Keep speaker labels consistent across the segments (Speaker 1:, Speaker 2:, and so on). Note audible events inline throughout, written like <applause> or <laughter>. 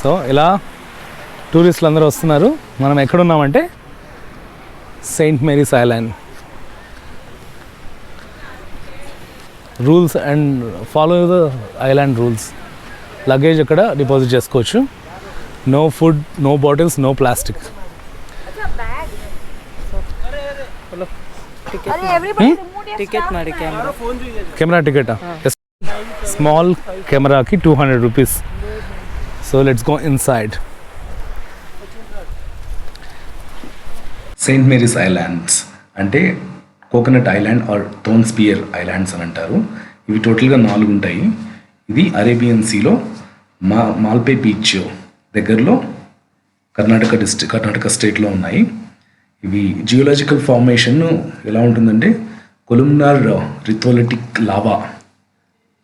Speaker 1: So ఇలా టూరిస్టులు అందరూ వస్తున్నారు. మనం ఎక్కడున్నామంటే Saint Mary's Island. Rules and follow the island rules. Luggage అక్కడ డిపాజిట్ చేసుకోవచ్చు. No food no bottles no plastic. Camera. Ticket? Small కెమెరాకి two hundred rupees so let's go inside
Speaker 2: Saint Mary's islands అంటే coconut island or థోన్స్పియర్ islands అని అంటారు. ఇవి టోటల్గా నాలుగు ఉంటాయి. ఇది అరేబియన్ సీలో మా మాల్పే బీచ్ దగ్గరలో కర్ణాటక డిస్ట్రిక్ కర్ణాటక స్టేట్లో ఉన్నాయి. ఇవి జియోలాజికల్ ఫార్మేషన్ ఎలా ఉంటుందంటే కొలుమ్నార్ రిథోలిటిక్ లావా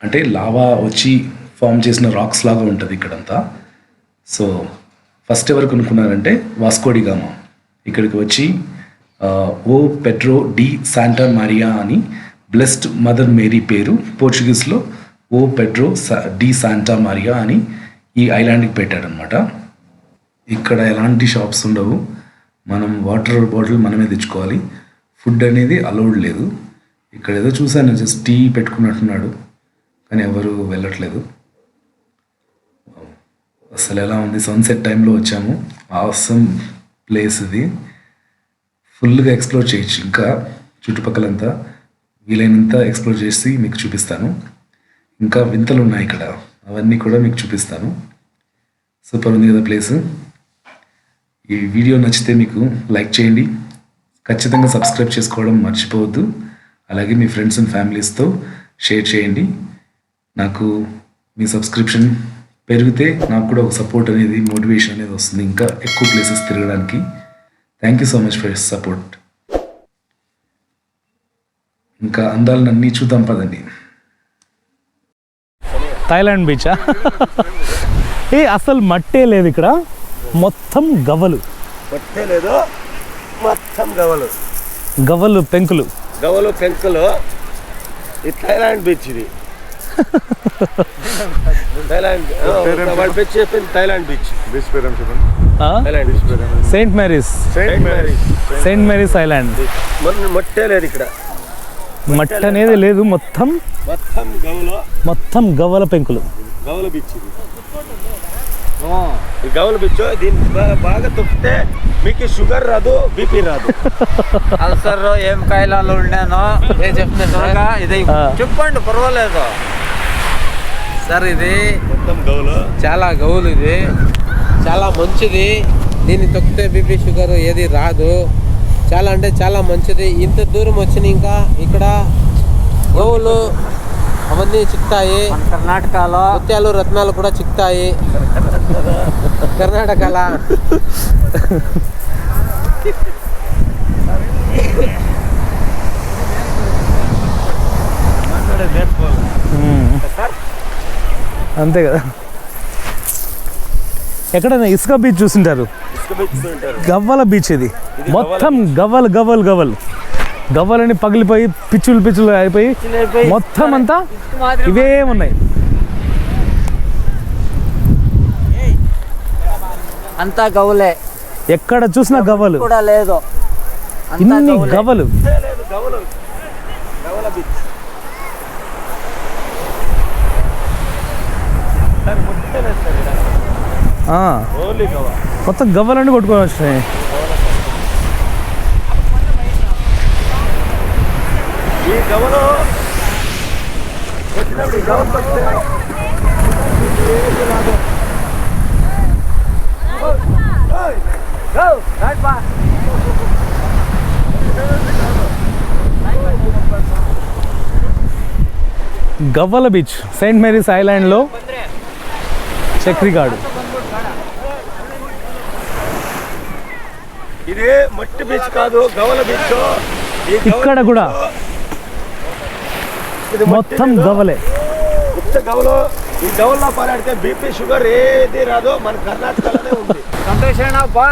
Speaker 2: అంటే లావా వచ్చి ఫామ్ చేసిన రాక్స్ లాగా ఉంటుంది ఇక్కడంతా. సో ఫస్ట్ ఎవరు కొనుక్కున్నారంటే వాస్కోడిగామా ఇక్కడికి వచ్చి O Pedro de Santa Maria అని బ్లెస్డ్ మదర్ మేరీ పేరు పోర్చుగీస్లో ఓ పెడ్రో సా- డి శాంటా మారియా అని ఈ ఐలాండ్కి పెట్టాడనమాట. ఇక్కడ ఎలాంటి షాప్స్ ఉండవు. మనం వాటర్ బాటిల్ మనమే తెచ్చుకోవాలి. ఫుడ్ అనేది అలౌడ్ లేదు. ఇక్కడ ఏదో చూశాను జస్ట్ టీ పెట్టుకున్నట్టున్నాడు. కానీ ఎవరు వెళ్ళట్లేదు. అసలు ఎలా ఉంది? సన్సెట్ టైంలో వచ్చాము. ఆసమ్ ప్లేస్ ఇది. ఫుల్గా ఎక్స్ప్లోర్ చేయొచ్చు. ఇంకా చుట్టుపక్కలంతా వీలైనంత ఎక్స్ప్లోర్ చేసి మీకు చూపిస్తాను. ఇంకా వింతలు ఉన్నాయి ఇక్కడ. అవన్నీ కూడా మీకు చూపిస్తాను. సూపర్ ఉంది కదా ప్లేస్ ఈ వీడియో నచ్చితే మీకు లైక్ చేయండి. ఖచ్చితంగా సబ్స్క్రైబ్ చేసుకోవడం మర్చిపోవద్దు. అలాగే మీ ఫ్రెండ్స్ అండ్ ఫ్యామిలీస్తో షేర్ చేయండి. నాకు మీ సబ్స్క్రిప్షన్ పెరిగితే నాకు కూడా ఒక సపోర్ట్ అనేది మోటివేషన్ అనేది వస్తుంది. ఇంకా ఎక్కువ ప్లేసెస్ తిరగడానికి. Thank you so much for support ఇంకా అందాలను అన్నీ చూద్దాం పదండి.
Speaker 1: థాయిలాండ్ బీచా ఏ అసలు మట్టే లేదు ఇక్కడ. మొత్తం గవ్వలు.
Speaker 3: పొట్టే లేదు. మొత్తం గవలు
Speaker 1: గవ్వలు పెంకులు.
Speaker 3: గవలు పెంకులు. ఈ థైలాండ్ బీచ్ ఇది. థైలాండ్ బీచ్ చెప్పింది థైలాండ్ బీచ్
Speaker 4: బీచ్ పేరు చెప్పండి
Speaker 3: Thailand beach
Speaker 1: Saint Mary's
Speaker 3: Saint Mary's
Speaker 1: Saint Mary's Island
Speaker 3: మొట్టే లేదు ఇక్కడ.
Speaker 1: మట్టి అనేది లేదు మొత్తం
Speaker 3: మొత్తం గవలు.
Speaker 1: మొత్తం గవ్వల పెంకులు.
Speaker 3: గవల బీచ్ ఇది. ఈ గవల బీచ్ దీన్ని బాగా తొక్కితే మీకు షుగర్ రాదు బీపీ రాదు. <laughs>
Speaker 5: అల్సర్ ఏం కాయలాలు ఉన్నానో <laughs> ఏ చెప్తే త్వరగా ఇది. చెప్పండి పర్వాలేదు. సార్ ఇది
Speaker 3: మొత్తం గవలు
Speaker 5: చాలా గౌలు ఇది. చాలా మంచిది. దీన్ని తొక్కితే బీపీ షుగర్ ఏది రాదు. చాలా అంటే చాలా మంచిది. ఇంత దూరం వచ్చిన ఇంకా ఇక్కడ గోవులు అవన్నీ చిక్తాయి
Speaker 6: కర్ణాటకలో
Speaker 5: ముత్యాలు రత్నాలు కూడా చిక్తాయి కర్ణాటకలా?
Speaker 1: మ్మ్. అంతే కదా. ఎక్కడైనా ఇసుక బీచ్ చూసింటారు? గవ్వల బీచ్ ఇది. మొత్తం గవ్వలు గవ్వలు గవ్వలు. గవ్వలని పగిలిపోయి పిచ్చులు పిచ్చులు అయిపోయి మొత్తం అంతా ఇవే ఉన్నాయి.
Speaker 6: అంతా గౌలే
Speaker 1: ఎక్కడ చూసినా గవ్వలు
Speaker 6: కూడా లేదు.
Speaker 1: ఇన్ని. గవ్వలు
Speaker 3: బీచ్ సార్ మొట్టే లేదు సార్ ఇక్కడ.
Speaker 1: ఆ,
Speaker 3: ఓన్లీ గవ
Speaker 1: మొత్తం గవ్వలన్నీ కొట్టుకొని వచ్చినాయి
Speaker 3: ఈ
Speaker 1: గవ్వల బీచ్ సెయింట్ మేరీస్ ఐలాండ్లో చక్రిగాడు.
Speaker 3: ఇది మట్టి బీచ్ కాదు గవల బీచ్. ఈ గవల
Speaker 1: ఇక్కడ కూడా
Speaker 3: ఇది
Speaker 1: మొత్తం గవ్వలే
Speaker 3: ఉత్త గవలు ఈ గవల్లో పారాడితే బీపీ షుగర్ ఏది రాదు మన కర్ణాటకలోనే ఉంది.
Speaker 5: సంతోషేనాపా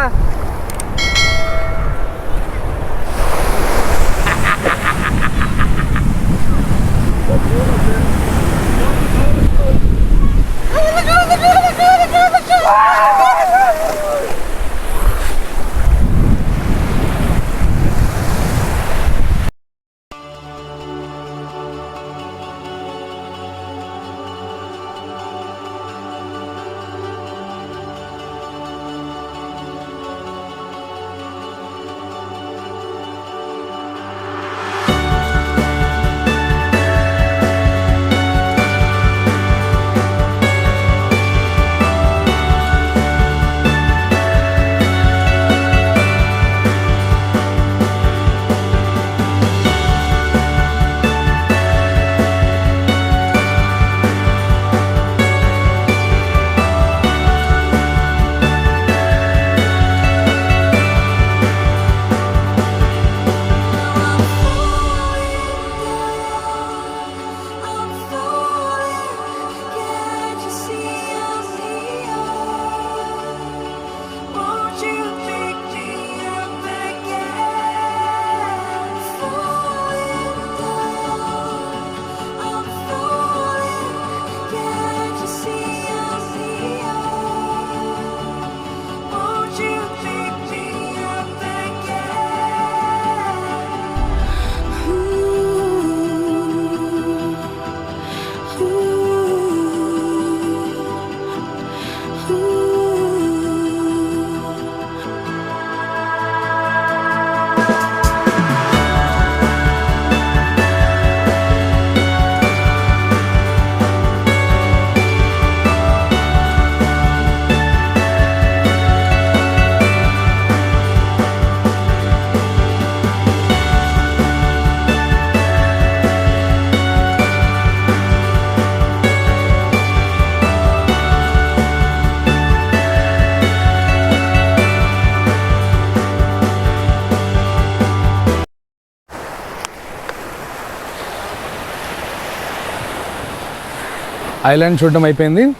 Speaker 1: ఐలాండ్ చూడడం అయిపోయింది.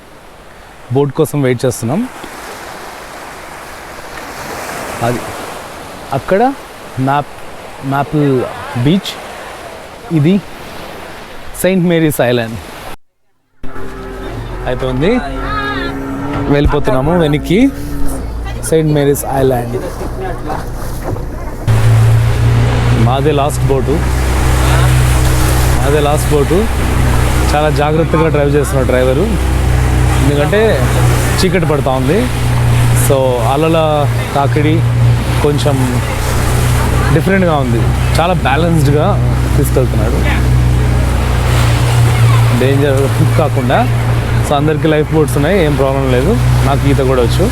Speaker 1: బోట్ కోసం వెయిట్ చేస్తున్నాం. అది అక్కడ మ్యాప్ మ్యాపిల్ బీచ్. ఇది సెయింట్ మేరీస్ ఐలాండ్. అయిపోయింది. వెళ్ళిపోతున్నాము వెనక్కి. Saint Mary's Island. మాదే లాస్ట్ బోటు. మాదే లాస్ట్ బోటు. చాలా జాగ్రత్తగా డ్రైవ్ చేస్తున్నాడు డ్రైవరు. ఎందుకంటే చీకటి పడుతూ ఉంది. సో అలల తాకిడి కొంచెం డిఫరెంట్గా ఉంది. చాలా బ్యాలెన్స్డ్గా తీసుకెళ్తున్నాడు. డేంజర్ కాకుండా. సో అందరికీ లైఫ్ బోట్స్ ఉన్నాయి. ఏం ప్రాబ్లం లేదు. నాకు ఈత కూడా వచ్చు.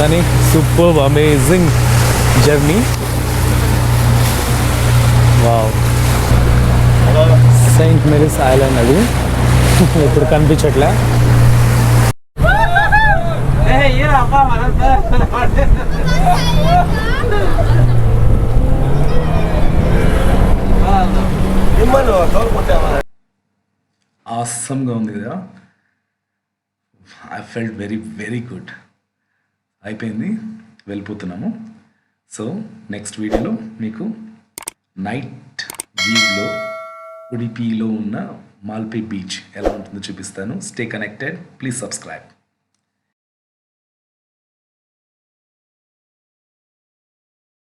Speaker 1: కానీ super amazing journey. Wow. Saint Mary's Island అది. ఇప్పుడు కనిపించట్లే.
Speaker 3: మిమ్మల్ని
Speaker 2: ఆసమ్గా ఉంది కదా. I felt very very good అయిపోయింది. వెళ్ళిపోతున్నాము. సో నెక్స్ట్ వీడియోలో మీకు నైట్ వ్యూలో ఉడిపిలో ఉన్న మాల్పే బీచ్ ఎలా ఉంటుందో చూపిస్తాను. Stay connected please subscribe